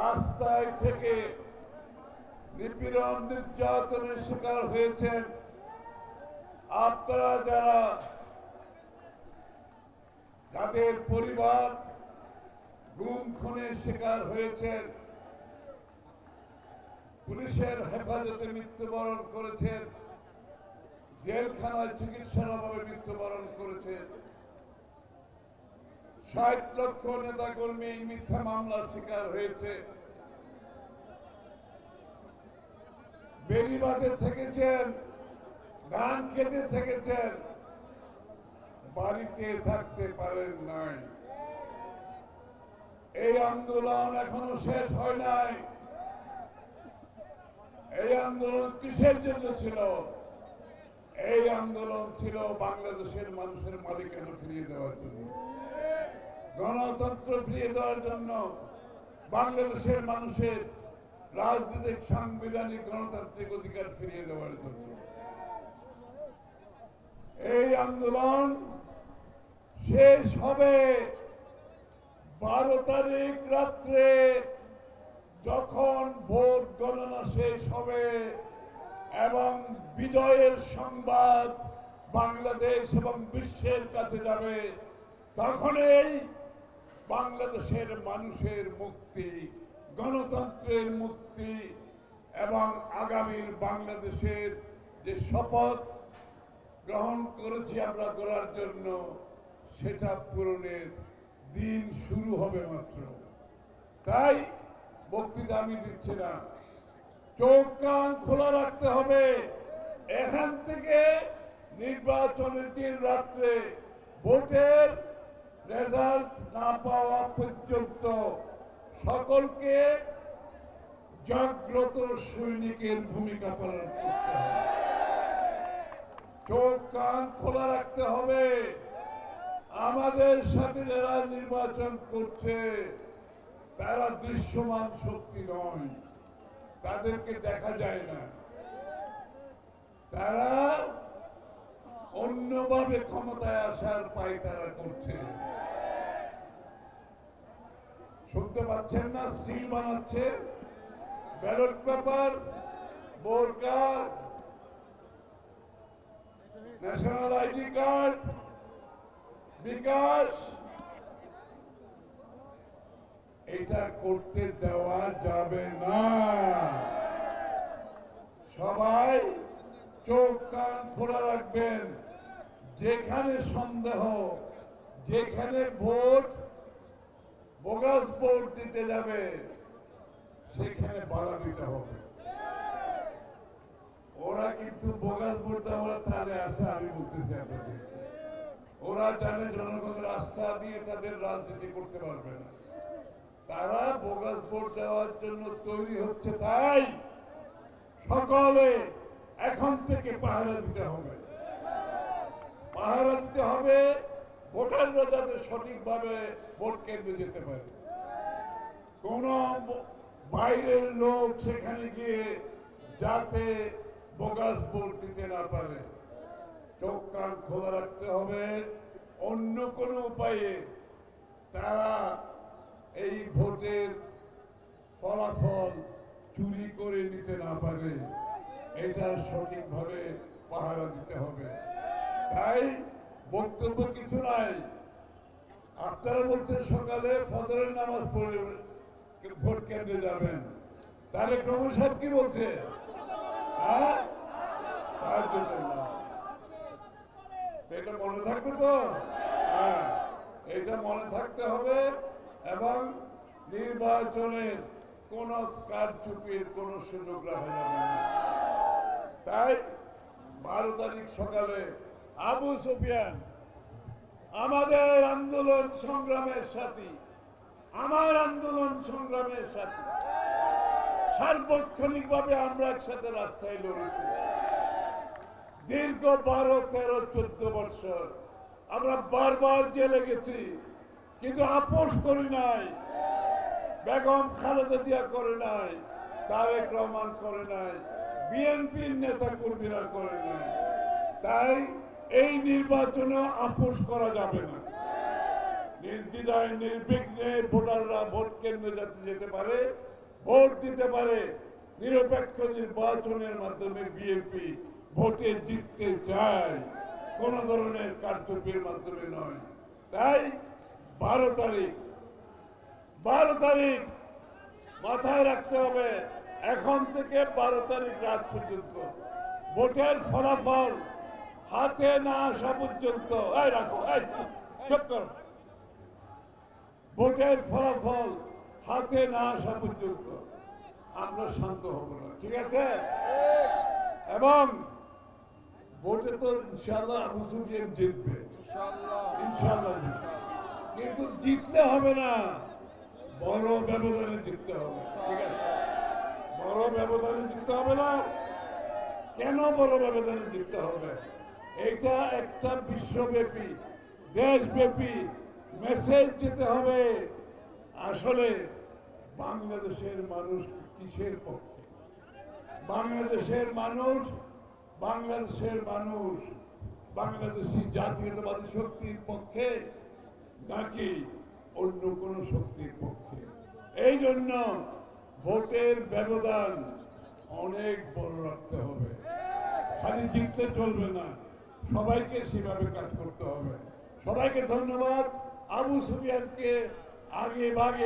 রাস্তায় থেকে নিপীড়ন নির্যাতনের শিকার হয়েছেন। আপনারা যারা যাদের পরিবার গুম, খুনের শিকার হয়েছেন, পুলিশের হেফাজতে মৃত্যুবরণ করেছেন, জেলখানায় চিকিৎসার অভাবে মৃত্যুবরণ করেছেন। ষাট লক্ষ নেতা কর্মী মিথ্যা মামলার শিকার হয়েছে। বেরিবাদে থেকেছেন ধান খেতে থেকেছেন, বাড়িতে থাকতে পারেন নাই। এই আন্দোলন এখনও শেষ হয় নাই। এই আন্দোলন কিসের জন্য ছিল? এই আন্দোলন ছিল বাংলাদেশের মানুষের মালিকানা ফিরিয়ে দেওয়ার জন্য। গণতন্ত্র ফিরিয়ে দেওয়ার জন্য বাংলাদেশের মানুষের রাজনৈতিক সাংবিধানিক গণতান্ত্রিক অধিকার ফিরিয়ে দেওয়ার জন্য। এই আন্দোলন শেষ হবে বারো তারিখ রাত্রে, যখন ভোট গণনা শেষ হবে এবং বিজয়ের সংবাদ বাংলাদেশ এবং বিশ্বের কাছে যাবে তখনই বাংলাদেশের মানুষের মুক্তি, গণতন্ত্রের মুক্তি এবং আগামীর বাংলাদেশের যে শপথ গ্রহণ করেছি আমরা করার জন্য, সেটা পূরণের দিন শুরু হবে মাত্র। তাই বক্তৃতা আমি দিচ্ছি না। চোখ কান খোলা রাখতে হবে। এখান থেকে নির্বাচনের দিন রাত্রে ভোটের রেজাল্ট না পাওয়া পর্যন্ত সকলকে জাগ্রত সৈনিকের ভূমিকা পালন করতে হবে। চোখ কান খোলা রাখতে হবে। আমাদের সাথে যারা নির্বাচন করছে, তারা দৃশ্যমান শক্তি নয়। তাদেরকে দেখা যায় না। তারা অন্যভাবে ক্ষমতায় আসার পায় তারা করছে। শুনতে পাচ্ছেন না? সিল বানাচ্ছে। Ballot paper card, national ID card, bKash. এটা করতে দেওয়া যাবে না। সবাই চোখ কান খোলা রাখবেন। যেখানে সন্দেহ, যেখানে ভোট, বোগাস ভোট দিতে যাবে, সেখানে দিতে হবে। ওরা কিন্তু বোগাস ভোট দেওয়ার তাহলে আসে, আমি বলতেছি আপনাদের। ওরা জানে জনগণের আস্থা দিয়ে তাদের রাজনীতি করতে পারবে না। তারা বোগাস ভোট দেওয়ার জন্য তৈরি হচ্ছে তাই সকলে এখন থেকে পাহারা দিতে হবে। পাহারা দিতে হবে, ভোটাররা যাতে সঠিকভাবে ভোট কেন্দ্রে যেতে পারে। কোন বাইরের লোক সেখানে গিয়ে যাতে বোগাস ভোট দিতে না পারে। চোখ কান খোলা রাখতে হবে। অন্য কোনো উপায়ে তারা এই ভোটের ফলাফল চুরি করে নিতে না পারে। এটা সঠিকভাবে পাহারা দিতে হবে। তাই বক্তব্য কিছু নাই। আপনারা বলছেন সকালে ফজরের নামাজ পড়ে ভোট কেন্দ্রে যাবেন। তাহলে প্রভু সাহেব কি বলছে? হ্যাঁ? এটা মনে থাকবে তো? হ্যাঁ। এটা মনে থাকতে হবে এবং নির্বাচনের কোন কারচুপির কোন সুযোগ রাখা যাবে না। তাই বারো তারিখ সকালে আবু সুফিয়ান আমাদের আন্দোলন সংগ্রামের সাথী, আমার আন্দোলন সংগ্রামের সাথী। সার্বক্ষণিক ভাবে আমরা একসাথে রাস্তায় লড়েছি। দীর্ঘ বারো, তেরো, চোদ্দ বছর আমরা বারবার জেলে গেছি, কিন্তু আপোষ করি নাই। বেগম খালেদা জিয়া করে নাই, তারেক রহমান করে নাই। বিএনপির নেতা কর্মীরা করে নাই। তাই এই নির্বাচনে আপোষ করা যাবে না। নির্দ্বিধায়, নির্বিঘ্নে ভোটাররা ভোট কেন্দ্রে যাতে যেতে পারে, ভোট দিতে পারে। নিরপেক্ষ নির্বাচনের মাধ্যমে বিএনপি ভোটে জিততে চায়। কোন ধরনের কারচুপির মাধ্যমে নয়। তাই বারো তারিখ বারো তারিখ মাথায় রাখতে হবে। এখন থেকে বারো তারিখ রাত পর্যন্ত। ভোটের ফলাফল হাতে না আসা পর্যন্ত। এই রাখো এই চুপ করো। ভোটের ফলাফল হাতে না আসা পর্যন্ত আমরা শান্ত হব না ঠিক আছে? এবং ভোটে তো ইনশাল্লাহ সুফিয়ান জিতবে। ইনশাল্লাহ কিন্তু জিতলে হবে না বড় ব্যবধানে জিততে হবে ঠিক আছে? বড় ব্যবধানে জিততে হবে না। কেন বড় ব্যবধানে জিততে হবে? এটা একটা বিশ্বব্যাপী, দেশব্যাপী মেসেজ যেতে হবে। আসলে বাংলাদেশের মানুষ কিসের পক্ষে? বাংলাদেশের মানুষ বাংলাদেশের মানুষ বাংলাদেশি জাতীয়তাবাদী শক্তির পক্ষে নাকি অন্য কোন শক্তির পক্ষে? এই জন্য ভোটের ব্যবধান অনেক বড় রাখতে হবে। খালি জিততে চলবে না। সবাইকে সেভাবে কাজ করতে হবে। সবাইকে ধন্যবাদ। আবু সুফিয়ানকে আগে ভাগে